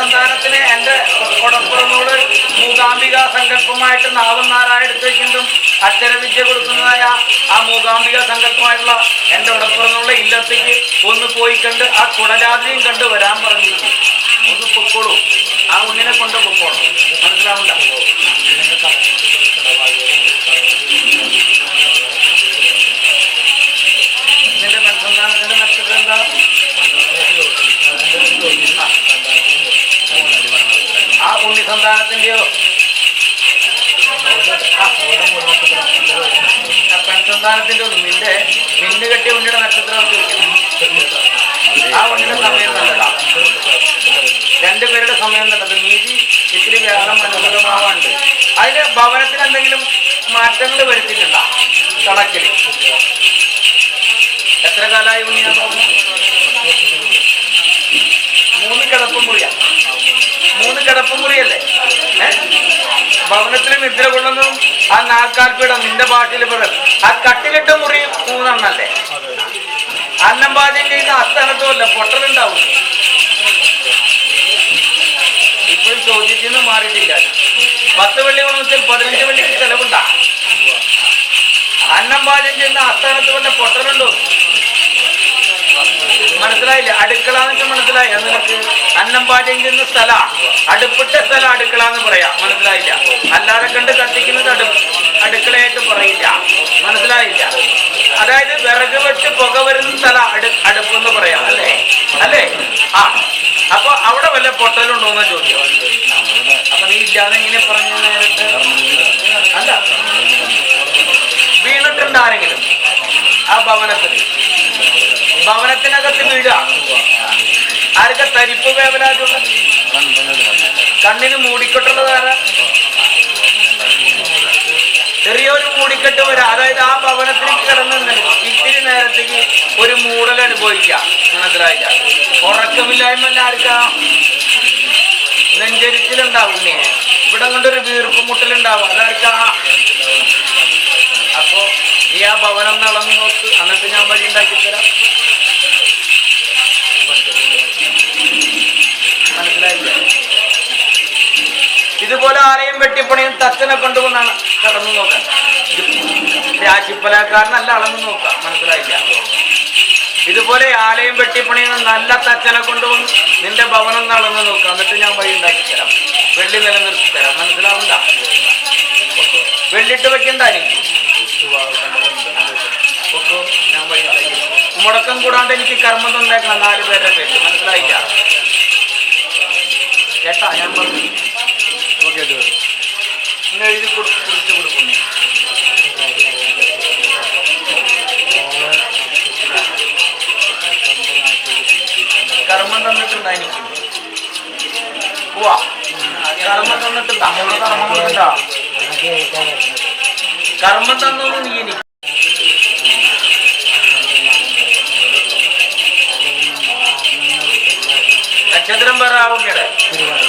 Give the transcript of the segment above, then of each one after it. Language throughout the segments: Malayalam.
സന്താനത്തിന് എന്റെ കൊടപ്പുറങ്ങളോട് മൂകാംബിക സങ്കല്പമായിട്ട് നാളും നാരായണത്തേക്കും അക്ഷരവിദ്യ കൊടുക്കുന്നതായ ആ മൂകാംബിക സങ്കല്പമായിട്ടുള്ള എന്റെ ഉടപ്പുറമുള്ള ഇല്ലത്തേക്ക് ഒന്ന് പോയി കണ്ട് ആ കുടജാതിയും കണ്ട് വരാൻ പറഞ്ഞിരുന്നു. ഒന്ന് പൊക്കോളൂ. ആ ഉണ്ണിനെ കൊണ്ട് പൊക്കോളൂ. മനസ്സിലാവില്ല ഉണ്ണി സന്താനത്തിന്റെയോ? സന്താനത്തിന്റെ ഒന്നും നിന്റെ മിന്നു കെട്ടിയ ഉണ്ണിയുടെ നക്ഷത്രം. ആ ഉണ്ണിയുടെ സമയം നല്ലതാ രണ്ടുപേരുടെ സമയം നല്ലത് നീതി ഇത്തിരി വ്യാകരണം അനുകൂലമാവാണ്ട് അതിന് ഭവനത്തിൽ എന്തെങ്കിലും മാറ്റങ്ങൾ വരുത്തിയിട്ടുണ്ടോ? കണക്കിൽ എത്ര കാലമായി ഉണ്ണിയാണ് മൂന്ന് കിടപ്പും മുറിയാ മൂന്ന് കിടപ്പും മുറിയല്ലേ? ഭവനത്തിന് നിദ്ര കൊള്ളുന്നതും ആ നാൽക്കാൽപ്പീഠം നിന്റെ ഭാഷയിൽ പറയും ആ കട്ടിലിട്ട മുറി മൂന്നെണ്ണല്ലേ? അന്നം പാചകം ചെയ്യുന്ന അസ്ഥാനത്തുമല്ല പൊട്ടലുണ്ടാവും ഇപ്പോഴും ചോദ്യത്തിൽ മാറിയിട്ടില്ല. പത്ത് വെള്ളി ഗുണമെങ്കിൽ പതിനഞ്ച് വെള്ളിക്ക് ചെലവുണ്ടാ. അന്നം പാചകം ചെയ്യുന്ന അസ്ഥാനത്ത് വല്ല പൊട്ടലുണ്ടോ? മനസ്സിലായില്ല? അടുക്കള എന്നൊക്കെ മനസ്സിലായി നിനക്ക് അന്നം പാചകം ചെയ്യുന്ന സ്ഥല. അടുപ്പിട്ട സ്ഥല അടുക്കള എന്ന് പറയാം. മനസ്സിലായില്ല? അല്ലാതെ കണ്ട് കത്തിക്കുന്നത് അടു അടുക്കളയായിട്ട് പറയില്ല. മനസ്സിലായില്ല? അതായത് വിറക് വെച്ച് പുക വരുന്ന സ്ഥല അടു അടുപ്പ് എന്ന് പറയാം. അല്ലേ? അല്ലേ? ആ. അപ്പൊ അവിടെ വല്ല പൊട്ടലുണ്ടോന്ന ചോദ്യം അപ്പൊ നീ ഇല്ലാതെ ഇങ്ങനെ പറഞ്ഞു നേരത്തെ അല്ല. വീണിട്ടുണ്ട് ആരെങ്കിലും ആ ഭവനത്തിൽ. ഭവനത്തിനകത്ത് വീഴുക ആർക്കെ തരിപ്പ് വേവന കണ്ണിന് മൂടിക്കെട്ടുള്ളത് ആരാ? ചെറിയൊരു മൂടിക്കെട്ട് വരാം. അതായത് ആ ഭവനത്തിൽ കിടന്ന് ഇത്തിരി നേരത്തേക്ക് ഒരു മൂടൽ അനുഭവിക്കാം മനസ്സിലായില്ല. ഉറക്കമില്ലായ്മ ആർക്കാ? നെഞ്ചരിച്ചിലുണ്ടാവും ഇവിടെ കൊണ്ടൊരു വീർപ്പ് മുട്ടലുണ്ടാവും. അതാർക്കാ? അപ്പോ നീ ആ ഭവനം നടന്നു നോക്ക്. എന്നിട്ട് ഞാൻ വഴി ഉണ്ടാക്കി തരാം ആരെയും വെട്ടിപ്പണിയും തച്ചനെ കൊണ്ടുവന്നാണ്. കടന്നു നോക്കാൻ. രാശിപ്പലക്കാരനല്ല അളന്നു നോക്കാം. മനസ്സിലായില്ല. ഇതുപോലെ ആലയം വെട്ടിപ്പണിയുന്ന നല്ല തച്ചനെ കൊണ്ടുവന്ന് നിന്റെ ഭവനം നടന്നു നോക്കാം. എന്നിട്ട് ഞാൻ വഴി ഉണ്ടാക്കി തരാം. വെള്ളി നിലനിർത്തി തരാം. മനസ്സിലാവണ്ട വെള്ളിട്ട് വെക്കണ്ട ഞാൻ വഴി ഉണ്ടാക്കി തരാം. മുടക്കം കൂടാണ്ട് എനിക്ക് കർമ്മം തന്നേക്കണം. നാല് പേരുടെ പേര് മനസ്സിലായില്ല? കേട്ടാ ഞാൻ പറഞ്ഞു. ഇന്ന് എഴുതി കുറിച്ച് കൊടുക്കുന്നു. കർമ്മം തന്നിട്ടുണ്ടാ എനിക്ക്? പോവാ കർമ്മം തന്നിട്ടുണ്ടാ? നമ്മൾ കർമ്മം തന്നിട്ടാ കർമ്മം തന്നു നീ എനിക്ക് നക്ഷത്രം പറ എവിടുന്ന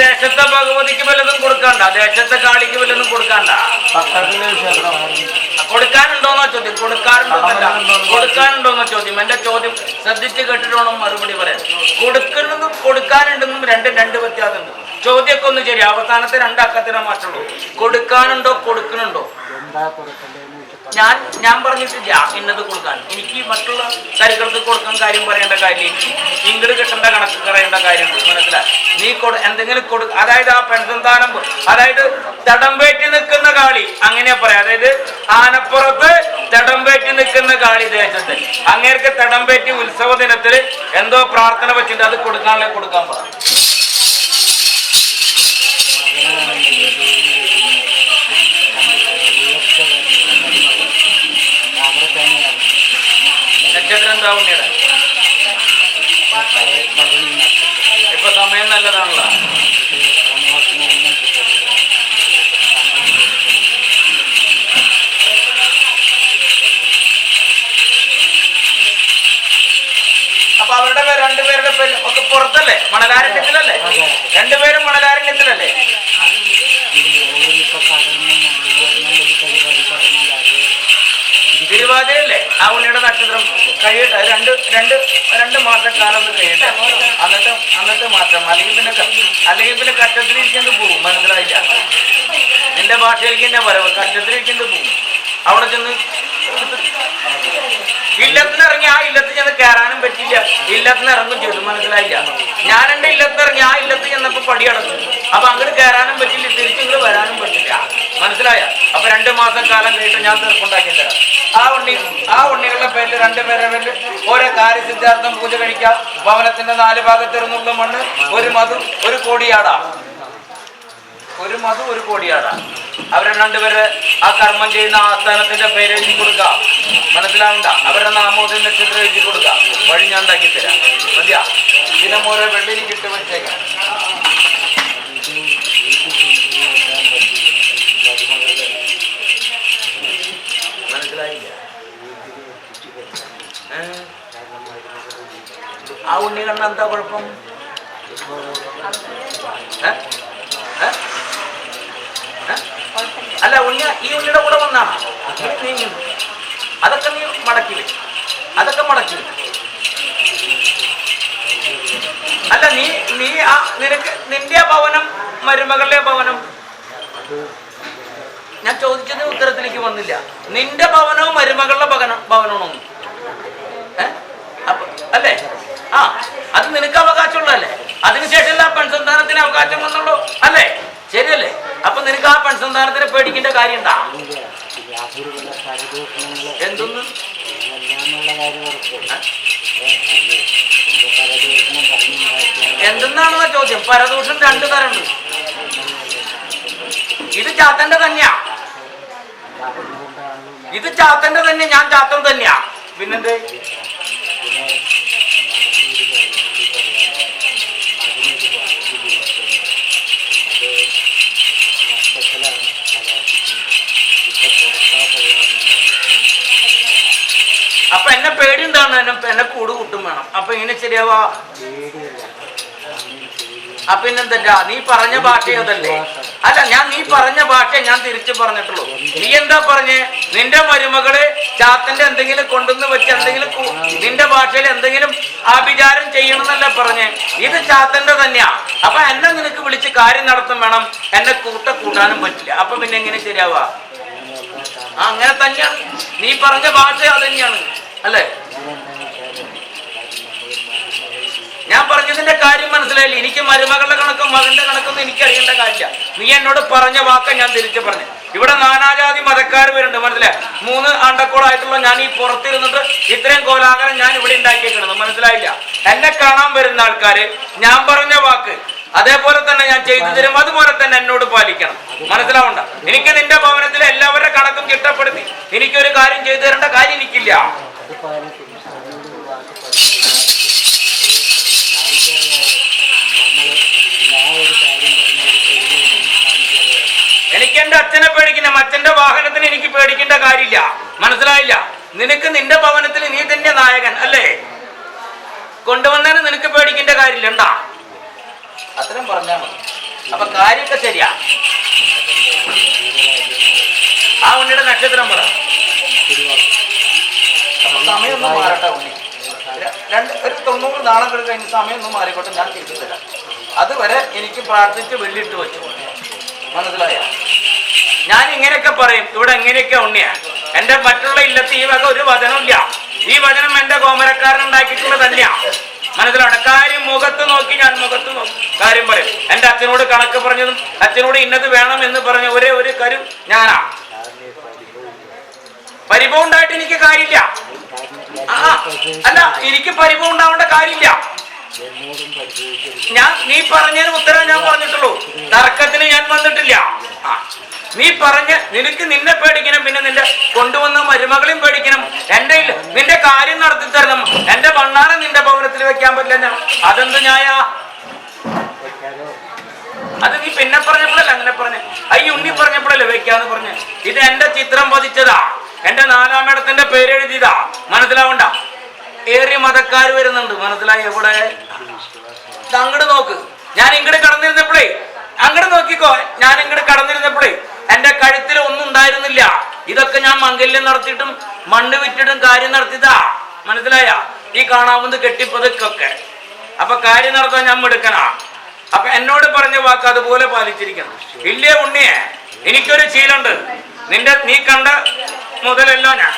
ദേശത്തെ ഭഗവതിക്ക് വല്ലതും കൊടുക്കണ്ട? ദേശത്തെ കാളിക്ക് വല്ലതും കൊടുക്കണ്ട? കൊടുക്കാനുണ്ടോന്നോ ചോദ്യം. കൊടുക്കാറുണ്ടോന്നല്ല കൊടുക്കാനുണ്ടോന്നോ ചോദ്യം. എന്റെ ചോദ്യം ശ്രദ്ധിച്ച് കേട്ടിട്ടോണം മറുപടി പറയാൻ? കൊടുക്കുന്നതും കൊടുക്കാനുണ്ടെന്നും രണ്ടും രണ്ട് വ്യത്യാസമുണ്ട്. ചോദ്യമൊക്കെ ഒന്ന് ശരി. അവസാനത്തെ രണ്ടക്കത്തിനെ മാറ്റുള്ളൂ. കൊടുക്കാനുണ്ടോ കൊടുക്കുന്നുണ്ടോ? ഞാൻ ഞാൻ പറഞ്ഞിട്ടില്ല ഇന്നത് കൊടുക്കാൻ. എനിക്ക് മറ്റുള്ള കരുക്കൾക്ക് കൊടുക്കാൻ കാര്യം പറയേണ്ട കാര്യം ഇങ്ങോട്ട് കിട്ടേണ്ട കണക്ക് പറയേണ്ട കാര്യമുണ്ട്. മനസ്സിലായി? നീ കൊടു എന്തെങ്കിലും കൊടു. അതായത് ആ പെൺസന്താനം താനം അതായത് തടംപേറ്റി നിൽക്കുന്ന കാളി. അങ്ങനെയാ പറയാം. അതായത് ആനപ്പുറത്ത് തടംപേറ്റി നിൽക്കുന്ന കാളി ദേശത്ത് അങ്ങേർക്ക് തടംപേറ്റി ഉത്സവ ദിനത്തിൽ എന്തോ പ്രാർത്ഥന വെച്ചിട്ട് അത് കൊടുക്കാനുള്ള കൊടുക്കാൻ പറ. നക്ഷത്രം എന്താ ഉണ്ണിയുടെ ഇപ്പൊ സമയം നല്ലതാണല്ലോ. അപ്പൊ അവരുടെ പേര് രണ്ടുപേരുടെ പേര് ഒക്കെ പുറത്തല്ലേ? മണലാരണ്യത്തിലല്ലേ? രണ്ടുപേരും മണലാരണ്യത്തിലല്ലേ? തിരുവാതിരല്ലേ ആ ഉണ്ണിയുടെ നക്ഷത്രം. കഴിയട്ടെ രണ്ട് രണ്ട് രണ്ട് മാസം കാലം കഴിയട്ടെ. അന്നത്തെ അന്നത്തെ മാത്രം അല്ലെങ്കിൽ പിന്നെ അല്ലെങ്കിൽ പിന്നെ കഷ്ടത്തിലിരിക്കുന്നത് പോകും മനസ്സിലായില്ല? നിന്റെ ഭാഷയിലേക്ക് എന്നെ വരവ്. കഷ്ടത്തിലിരിക്കുന്നത് പോകും അവിടെ ചെന്ന് ഇല്ലത്തിന് ഇറങ്ങി ആ ഇല്ലത്ത് ചെന്ന് കയറാനും പറ്റില്ല ഇല്ലത്തിന് ഇറങ്ങും ചെയ്തു മനസ്സിലായില്ല. ഞാൻ എന്റെ ഇല്ലത്തിന് ഇറങ്ങി ആ ഇല്ലത്ത് ചെന്നപ്പോ പടി അടക്കും അപ്പൊ അങ്ങോട്ട് കയറാനും പറ്റില്ല തിരിച്ചു ഇങ്ങോട്ട് വരാനും പറ്റില്ല മനസ്സിലായ? അപ്പൊ രണ്ട് മാസം കാലം കഴിഞ്ഞിട്ട് ഞാൻ തീർപ്പുണ്ടാക്കി തരാം. ആ ഉണ്ണി ആ ഉണ്ണികളുടെ പേരിൽ രണ്ടുപേരുടെ പേരിൽ ഓരോ കാര്യസിദ്ധാർത്ഥം പൂജ കഴിക്കാം. ഭവനത്തിന്റെ നാല് ഭാഗത്തിരുന്നുള്ള മണ്ണ് ഒരു മധു ഒരു കോടിയാടാ. ഒരു മധു ഒരു കോടിയാട. അവരെ രണ്ടുപേര് ആ കർമ്മം ചെയ്യുന്ന ആസ്ഥാനത്തിന്റെ പേര് എഴുതി കൊടുക്കുക. മനസ്സിലാവണ്ട? അവരുടെ നാമോദയ നക്ഷത്രം എഴുതി കൊടുക്കുക. വഴി ഞാൻ ഉണ്ടാക്കി തരാം. മതിയാ? പിന്നെ ഓരോ വെള്ളിനി കിട്ടി വെച്ചേക്കാം. മനസ്സിലായില്ല? ആ ഉണ്ണി കണ്ണ എന്താ കുഴപ്പം? അല്ല ഉണ്ണി ഈ ഉണ്ണിയുടെ കൂടെ വന്നാ നീങ്ങുന്നു അതൊക്കെ നീ മടക്കി വെച്ചു അതൊക്കെ മടക്കി അല്ല നീ നീ ആ നിനക്ക് നിന്റെ ഭവനം മരുമകളുടെ ഭവനം? ഞാൻ ചോദിച്ചതിന് ഉത്തരത്തിലേക്ക് വന്നില്ല. നിന്റെ ഭവനവും മരുമകളുടെ ഭവനം ഭവനവും ഏ? അല്ലേ? ആ അത് നിനക്ക് അവകാശമുള്ളതല്ലേ? അതിനുശേഷം ആ പെൺസന്താനത്തിന് അവകാശം വന്നുള്ളൂ അല്ലേ? ശരിയല്ലേ? അപ്പൊ നിനക്ക് ആ പെൺസന്താനത്തിനെ പേടിക്കേണ്ട കാര്യം എന്താ എന്തൊന്ന്? എന്തെന്നാണെന്ന ചോദ്യം? പരദൂഷം രണ്ടു തരമുണ്ട്. ഇത് ചാത്തന്റെ തന്നെയാ ഇത് ചാത്തന്റെ തന്നെ ഞാൻ ചാത്തൻ തന്നെയാ. പിന്നെന്തേ? അപ്പൊ എന്നെ പേടി എന്നെ എന്നെ കൂട് കൂട്ടും വേണം. അപ്പൊ ഇങ്ങനെ ശരിയാവാ? അപ്പൊ പിന്നെന്താ നീ പറഞ്ഞ ഭാഷ അതല്ലേ? അല്ല ഞാൻ നീ പറഞ്ഞ ഭാഷ ഞാൻ തിരിച്ചു പറഞ്ഞിട്ടുള്ളൂ. നീ എന്താ പറഞ്ഞേ? നിന്റെ മരുമകൾ ചാത്തന്റെ എന്തെങ്കിലും കൊണ്ടുവന്ന് വെച്ച് എന്തെങ്കിലും നിന്റെ ഭാഷയിൽ എന്തെങ്കിലും ആഭിചാരം ചെയ്യണമെന്നല്ല പറഞ്ഞേ? ഇത് ചാത്തന്റെ തന്നെയാ. അപ്പൊ എന്നെ നിനക്ക് വിളിച്ച് കാര്യം നടത്തും വേണം. എന്നെ കൂട്ട കൂട്ടാനും പറ്റില്ല. അപ്പൊ പിന്നെ എങ്ങനെ ശരിയാവാ? അങ്ങനെ തന്നെയാണ്. നീ പറഞ്ഞ ഭാഷ അത് തന്നെയാണ് അല്ലേ? ഞാൻ പറഞ്ഞതിന്റെ കാര്യം മനസ്സിലായില്ല. എനിക്ക് മരുമകളുടെ കണക്കും മകന്റെ കണക്കും എനിക്ക് അറിയേണ്ട കാഴ്ച നീ എന്നോട് പറഞ്ഞ വാക്ക ഞാൻ തിരിച്ചു പറഞ്ഞു. ഇവിടെ നാനാജാതി മതക്കാർ വരുന്നുണ്ട് മനസ്സിലായി? മൂന്ന് ആണ്ടക്കോളായിട്ടുള്ള ഞാൻ ഈ പുറത്തിരുന്നിട്ട് ഇത്രയും കോലാഹലം ഞാൻ ഇവിടെ ഉണ്ടാക്കിയേക്കണെന്ന് മനസ്സിലായില്ല? എന്നെ കാണാൻ വരുന്ന ആൾക്കാര് ഞാൻ പറഞ്ഞ വാക്ക് അതേപോലെ തന്നെ ഞാൻ ചെയ്തു തരും. അതുപോലെ തന്നെ എന്നോട് പാലിക്കണം. മനസ്സിലാവണ്ട? എനിക്ക് നിന്റെ ഭവനത്തിലെ എല്ലാവരുടെ കണക്കും ചിട്ടപ്പെടുത്തി എനിക്കൊരു കാര്യം ചെയ്തു തരേണ്ട കാര്യം എനിക്കില്ല. എനിക്ക് എന്റെ അച്ഛനെ പേടിക്കണം അച്ഛന്റെ വാഹനത്തിന് എനിക്ക് പേടിക്കേണ്ട കാര്യമില്ല. മനസ്സിലായില്ല? നിനക്ക് നിന്റെ ഭവനത്തിൽ നീ തന്നെ നായകൻ അല്ലേ? കൊണ്ടുവന്നതിന് നിനക്ക് പേടിക്കേണ്ട കാര്യമില്ല ഉണ്ടാ അത്രയും പറഞ്ഞാൽ മതി. അപ്പൊ കാര്യമൊക്കെ ശരിയാ. ആ ഉണ്ണിയുടെ നക്ഷത്രം പറ. സമയം ഒന്ന് മാറട്ടെ ഉണ്ണി. രണ്ട് ഒരു തൊണ്ണൂറ് നാളെ കൂടി കഴിഞ്ഞ് സമയം ഒന്ന് മാറിക്കോട്ടെ ഞാൻ ചെയ്തു തരാം. അതുവരെ എനിക്ക് പ്രാർത്ഥിച്ച് വെള്ളിയിട്ട് വെച്ചു. മനസ്സിലായ? ഞാൻ ഇങ്ങനെയൊക്കെ പറയും ഇവിടെ എങ്ങനെയൊക്കെ ഉണ്ണിയാ. എന്റെ മറ്റുള്ള ഇല്ലത്ത് ഈ വക ഒരു വചനമില്ല ഈ വചനം എന്റെ കോമരക്കാരൻ തന്നെയാ. മനസ്സിലാണ് കാര്യം മുഖത്ത് നോക്കി ഞാൻ മുഖത്ത് നോക്കി. കാര്യം പറയും എന്റെ അച്ഛനോട് കണക്ക് പറഞ്ഞതും അച്ഛനോട് ഇന്നത് വേണം എന്ന് പറഞ്ഞ ഒരേ ഒരു കാര്യം ഞാനാ. പരിഭവം ഉണ്ടായിട്ട് എനിക്ക് കാര്യമില്ല. അല്ല എനിക്ക് പരിഭവം ഉണ്ടാവേണ്ട കാര്യമില്ല. ഞാൻ നീ പറഞ്ഞതിന് ഉത്തരം ഞാൻ പറഞ്ഞിട്ടുള്ളൂ. തർക്കത്തിന് ഞാൻ വന്നിട്ടില്ല. നീ പറഞ്ഞ നിനക്ക് നിന്നെ പേടിക്കണം പിന്നെ നിന്റെ കൊണ്ടുവന്ന മരുമകളെയും പേടിക്കണം. എന്റെ നിന്റെ കാര്യം നടത്തി തരണം. എന്റെ ഭണ്ണാരം നിന്റെ ഭവനത്തിൽ വെക്കാൻ പറ്റില്ല അതെന്ത് ഞായ അത് നീ പിന്നെ പറഞ്ഞപ്പോഴല്ല അങ്ങനെ പറഞ്ഞ. ഈ ഉണ്ണി പറഞ്ഞപ്പോഴല്ലേ വെക്കാന്ന് പറഞ്ഞ. ഇത് എന്റെ ചിത്രം പതിച്ചതാ. എന്റെ നാലാം ഇടത്തിന്റെ പേര് എഴുതിയതാ. മനസ്സിലാവണ്ട? ഏറിയ മതക്കാർ വരുന്നുണ്ട്. മനസ്സിലായി എവിടെ? അങ്ങട് നോക്ക്. ഞാൻ ഇങ്ങോട്ട് കടന്നിരുന്നപ്പോഴേ അങ്ങട് നോക്കിക്കോ. ഞാൻ ഇങ്ങോട്ട് കടന്നിരുന്നപ്പോഴേ എന്റെ കഴുത്തിൽ ഒന്നും ഉണ്ടായിരുന്നില്ല. ഇതൊക്കെ ഞാൻ മംഗല്യം നടത്തിയിട്ടും മണ്ണ് വിറ്റിട്ടും കാര്യം നടത്തിയതാ. മനസ്സിലായ? ഈ കാണാവുന്ന കെട്ടിപ്പതുക്കൊക്കെ. അപ്പൊ കാര്യം നടത്താൻ ഞാൻ എടുക്കണാ അപ്പൊ എന്നോട് പറഞ്ഞ വാക്ക് അതുപോലെ പാലിച്ചിരിക്കണം ഇല്ലേ ഉണ്ണിയെ എനിക്കൊരു ശീലുണ്ട് നിന്റെ നീ കണ്ട മുതലെല്ലാം ഞാൻ.